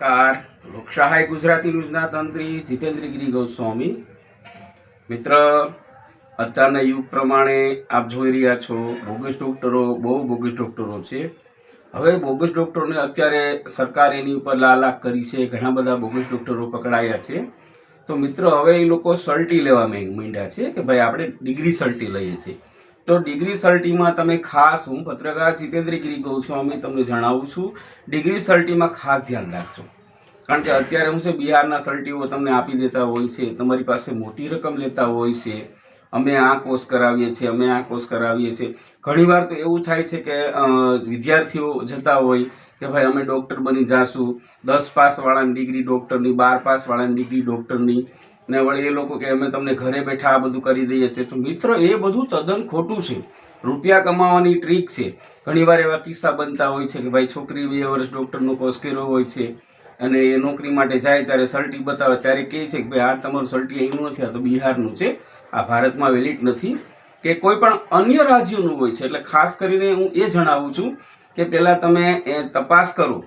નમસ્કાર. લોકશાહી ગુજરાતી ન્યૂઝના તંત્રી જીતેન્દ્રગીરી ગોસ્વામી. મિત્ર, અત્યારના યુગ પ્રમાણે આપ જોઈ રહ્યા છો, બોગસ ડૉક્ટરો, બહુ બોગસ ડૉક્ટરો છે. હવે બોગસ ડોક્ટરોને અત્યારે સરકાર એની ઉપર લાલાક કરી છે, ઘણા બધા બોગસ ડોક્ટરો પકડાયા છે. તો મિત્રો, હવે એ લોકો સલ્ટી લેવા માંડ્યા છે કે ભાઈ આપણે ડિગ્રી સલ્ટી લઈએ છીએ. તો ડિગ્રી સર્ટીમાં તમે ખાસ, હું પત્રકાર જીતેન્દ્રગીરી ગોસ્વામી તમને જણાવું છું, ડિગ્રી સર્ટીમાં ખાસ ધ્યાન રાખજો. કારણ કે અત્યારે હું છે, બિહારના સલ્ટીઓ તમને આપી દેતા હોય છે, તમારી પાસે મોટી રકમ લેતા હોય છે, અમે આ કોર્સ કરાવીએ છીએ, અમે આ કોર્સ કરાવીએ છીએ. ઘણીવાર તો એવું થાય છે કે વિદ્યાર્થીઓ જતા હોય કે ભાઈ અમે ડૉક્ટર બની જાશું, દસ પાસવાળાની ડિગ્રી ડૉક્ટરની, બાર પાસવાળાની ડિગ્રી ડૉક્ટરની ને વળી એ લોકો કે અમે તમને ઘરે બેઠા આ બધું કરી દઈએ છીએ. તો મિત્રો, એ બધું તદ્દન ખોટું છે. રૂપિયા કમાવાની ટ્રીક છે. ઘણીવાર એવા કિસ્સા બનતા હોય છે કે ભાઈ છોકરી બે વર્ષ ડૉક્ટરનો કોર્સ કર્યો હોય છે અને એ નોકરી માટે જાય ત્યારે સલ્ટી બતાવે, ત્યારે કહે છે કે ભાઈ, આ તમારું સલ્ટી અહીંનું નથી આ તો બિહારનું છે. આ ભારતમાં વેલિડ નથી. કે કોઈ પણ અન્ય રાજ્યનું હોય છે. એટલે ખાસ કરીને હું એ જણાવું છું કે પહેલાં તમે એ તપાસ કરો.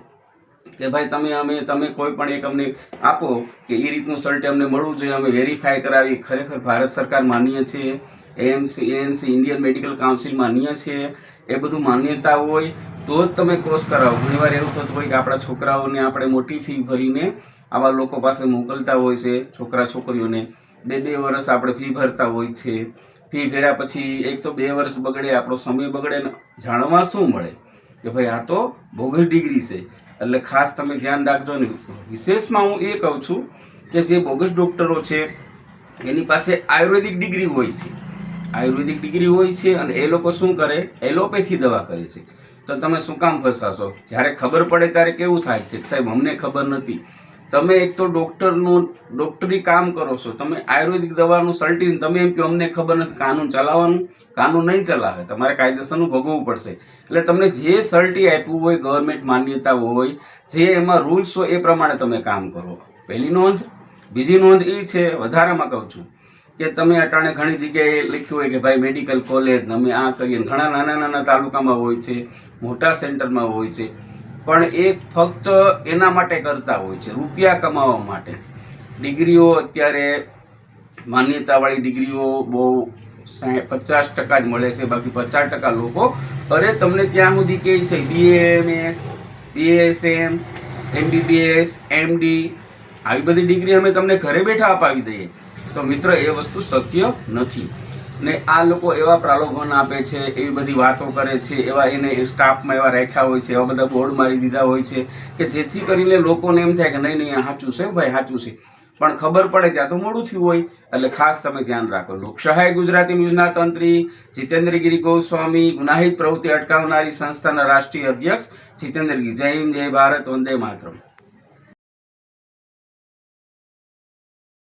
કે ભાઈ તમે અમે, તમે કોઈ પણ એક અમને આપો કે એ રીતનું સર્ટ અમને મળવું જોઈએ, અમે વેરીફાઈ કરાવી, ખરેખર ભારત સરકાર માન્ય છે AMC ANC Indian medical council માન્ય છે, એ બધું માન્યતા હોય તો જ તમે કોર્સ કરાવો. ઘણીવાર એવું થતું હોય કે આપણા છોકરાઓને આપણે મોટી ફી ભરીને આવા લોકો પાસે મોકલતા હોય છે, છોકરા છોકરીઓને. બે બે વર્ષ આપણે ફી ભરતા હોય છે. ફી ભર્યા પછી એક તો બે વર્ષ બગડે, આપણો સમય બગડે જાણવા શું મળે? કે ભાઈ આ તો બોગસ ડિગ્રી છે. એટલે ખાસ તમે ધ્યાન રાખજો ને. વિશેષમાં હું એ કહું છું કે જે બોગસ ડૉક્ટરો છે, એની પાસે આયુર્વેદિક ડિગ્રી હોય છે. આયુર્વેદિક ડિગ્રી હોય છે અને એ લોકો શું કરે? એલોપેથી દવા કરે છે. તો તમે શું કામ ફસાશો? જ્યારે ખબર પડે ત્યારે કેવું થાય છે? સાહેબ, અમને ખબર નથી. તમે એક તો ડોક્ટરનું ડોક્ટરી કામ કરો છો, તમે આયુર્વેદિક દવાનું સલ્ટીને તમે એમ કે અમને ખબર નથી કાનૂન ચલાવવાનું, કાનૂન નહીં ચલાવે, તમારે કાયદેસરનું ભોગવવું પડશે. એટલે તમને જે સલ્ટી આપ્યું હોય ગવર્મેન્ટ માન્યતા હોય, જે એમાં રૂલ્સ હોય, એ પ્રમાણે તમે કામ કરો. પહેલી નોંધ, બીજી નોંધ એ છે, વધારામાં કહું છું, કે તમે અટાણે ઘણી જગ્યાએ લખ્યું હોય કે ભાઈ મેડિકલ કોલેજ અમે આ કરીએ ઘણા નાના નાના તાલુકામાં હોય છે, મોટા સેન્ટરમાં હોય છે. પણ એ ફક્ત એના માટે કરતા હોય છે, રૂપિયા કમાવા માટે. ડિગ્રીઓ અત્યારે માન્યતાવાળી ડિગ્રીઓ બહુ પચાસ ટકા જ મળે છે, બાકી પચાસ ટકા લોકો અરે તમને ત્યાં સુધી કહે છે બીએમએસ બીએસએમ એમબીબીએસ એમડી આવી બધી ડિગ્રી અમે તમને ઘરે બેઠા અપાવી દઈએ. તો મિત્ર, એ વસ્તુ શક્ય નથી. ને આ લોકો એવા પ્રલોભન આપે છે, એવી બધી વાતો કરે છે, એવા એને સ્ટાફમાં એવા રાખ્યા હોય છે, એવા બધા બોર્ડ મારી દીધા હોય છે કે જેથી કરીને લોકોને એમ થાય કે નહીં નહીં સાચું છે, ભાઈ, સાચું છે. પણ ખબર પડે ત્યાં તો મોડું થયું હોય, એટલે ખાસ તમે ધ્યાન રાખો. લોકસહાય ગુજરાતી ન્યૂઝના તંત્રી જીતેન્દ્રગીરી ગોસ્વામી, ગુનાહિત પ્રવૃત્તિ અટકાવનારી સંસ્થાના રાષ્ટ્રીય અધ્યક્ષ જીતેન્દ્રગીરી. જય હિન્દ, જય ભારત, વંદે માતરમ.